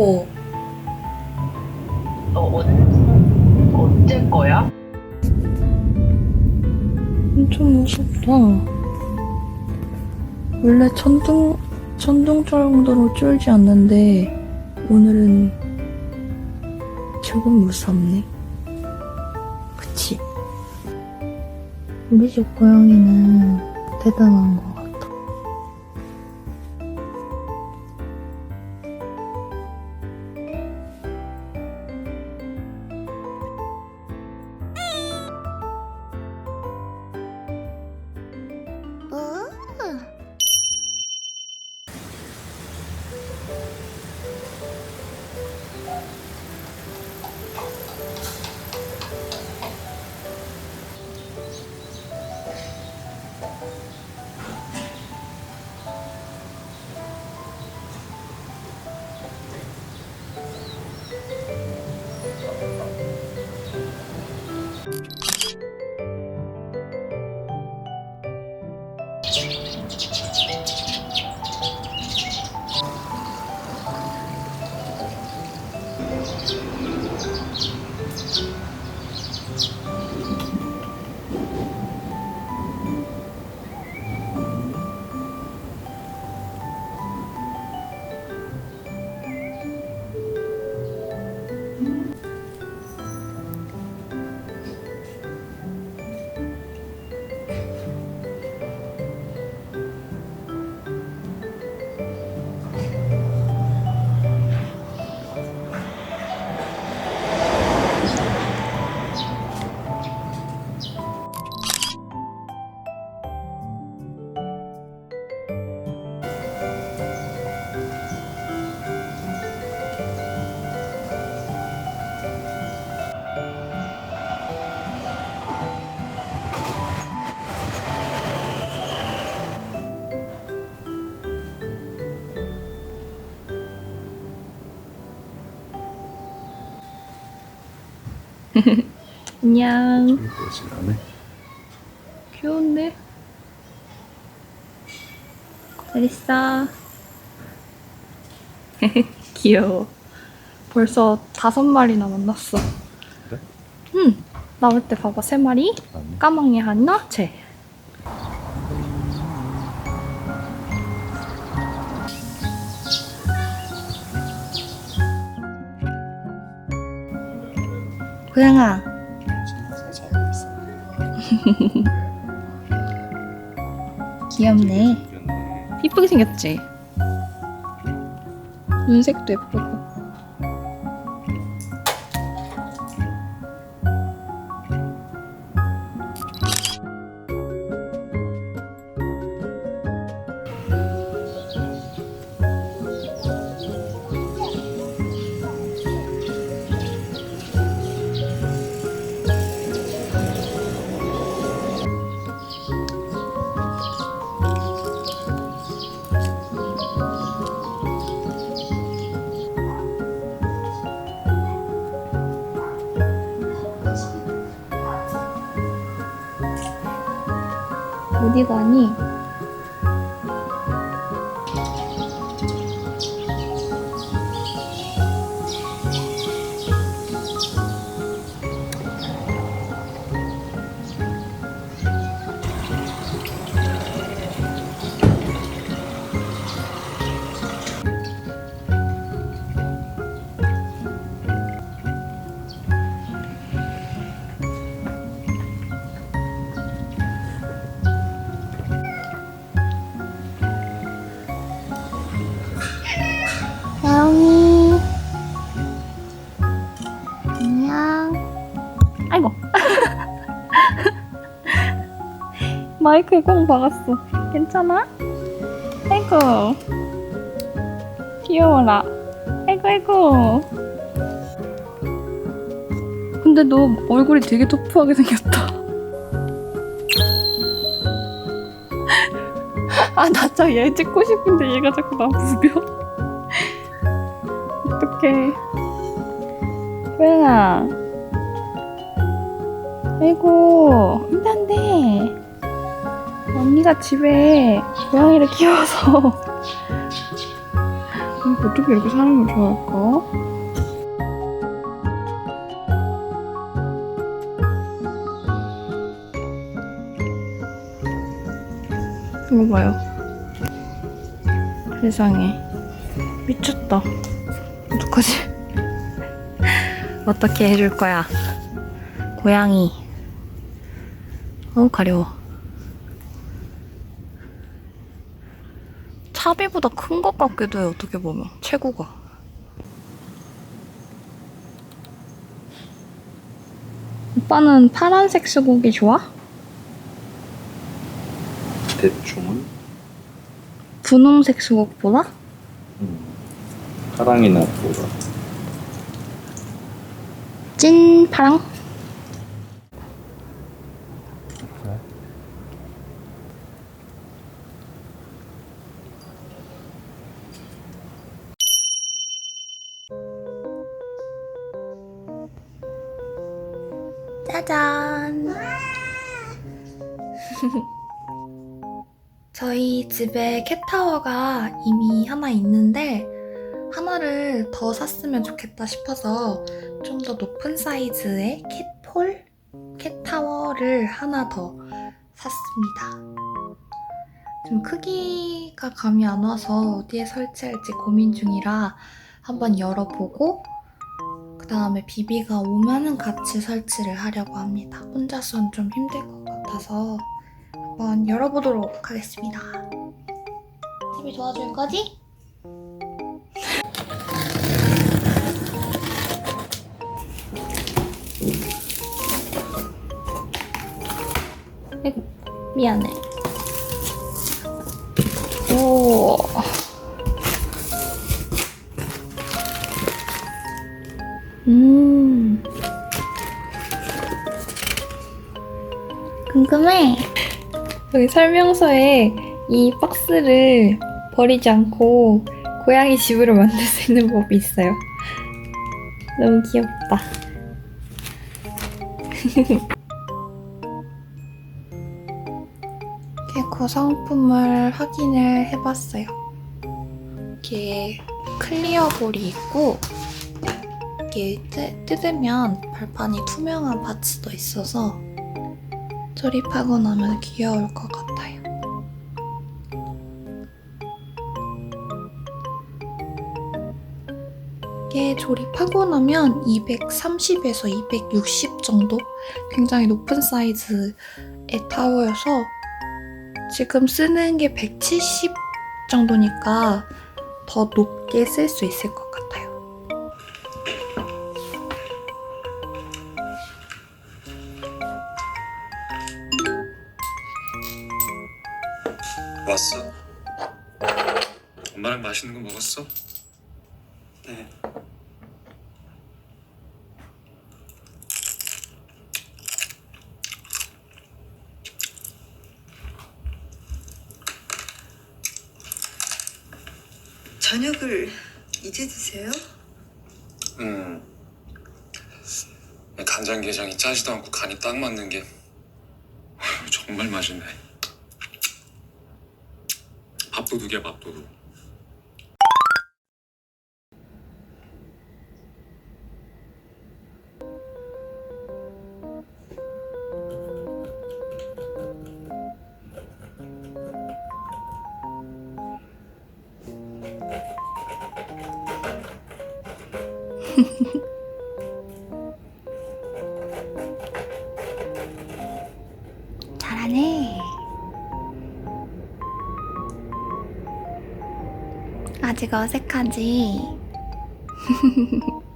어. 너 언, 언제 거야? 엄청 무섭다. 원래 천둥, 천둥 정도로 쫄지 않는데, 오늘은 조금 무섭네. 그치? 우리 집 고양이는 대단한 것 気持ちいい。안녕. 보지라네. 귀여운데? 잘 있어. 귀여워. 벌써 다섯 마리나 만났어. 그래? 응. 나올 때 봐봐, 세 마리. 아니. 까망이 하나, 쟤. 고양아. 귀엽네. 이쁘게 생겼지? 눈색도 예쁘고. 어디 가니? 야옹이. 안녕. 아이고. 마이크에 꽁 박았어. 괜찮아? 아이고. 귀여워라. 아이고, 아이고. 근데 너 얼굴이 되게 터프하게 생겼다. 아, 나 진짜 얘 찍고 싶은데 얘가 자꾸 나 부벼. 어떡해. 고양아. 아이고, 안 돼, 안 돼. 언니가 집에 고양이를 키워서 어떻게 이렇게 사람을 좋아할까? 이거 봐요. 세상에. 미쳤다. 어떡하지? 어떻게 해줄 거야? 고양이. 어우, 가려워. 차비보다 큰 것 같기도 해, 어떻게 보면. 체구가. 오빠는 파란색 수국이 좋아? 대충은 분홍색 수국보다? 음, 파랑이나 보라. 찐 파랑? 짜잔! 저희 집에 캣타워가 이미 하나 있는데 하나를 더 샀으면 좋겠다 싶어서 좀 더 높은 사이즈의 캣폴? 캣타워를 하나 더 샀습니다. 좀 크기가 감이 안 와서 어디에 설치할지 고민 중이라 한번 열어보고 그 다음에 비비가 오면은 같이 설치를 하려고 합니다. 혼자서는 좀 힘들 것 같아서 한번 열어보도록 하겠습니다. 비비 도와줄 거지? 아이고, 미안해. 오. 음. 궁금해. 여기 설명서에 이 박스를 버리지 않고 고양이 집으로 만들 수 있는 법이 있어요. 너무 귀엽다. 구성품을 확인을 해봤어요. 이게 클리어 볼이 있고 이게 뜯, 뜯으면 발판이 투명한 바츠도 있어서 조립하고 나면 귀여울 것 같아요. 이게 조립하고 나면 230에서 260 정도? 굉장히 높은 사이즈의 타워여서 지금 쓰는 게 170 정도니까 더 높게 쓸 수 있을 것 같아요. 왔어? 엄마랑 맛있는 거 먹었어? 네. 저녁을 이제 드세요? 음. 간장게장이 짜지도 않고 간이 딱 맞는 게 정말 맛있네. 밥도둑이야 밥도둑. 아직 어색하지?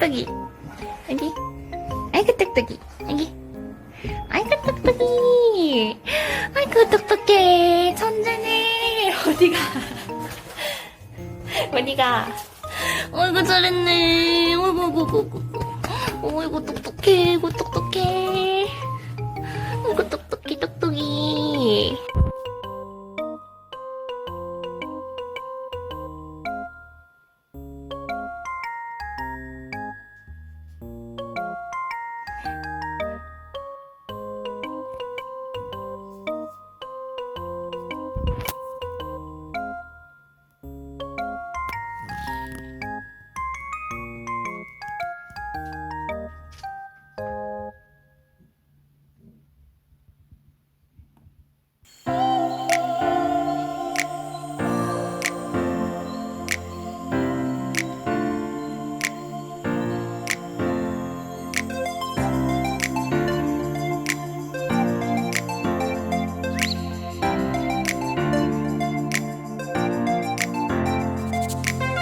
똑똑이. 여기. 아이고, 똑똑이. 여기. 아이고, 똑똑이. 아이고, 똑똑해. 천재네. 어디가? 어디가? 어이구, 잘했네. 어이구, 어이구, 어이구. 어이구, 똑똑해. 어이구, 똑똑해.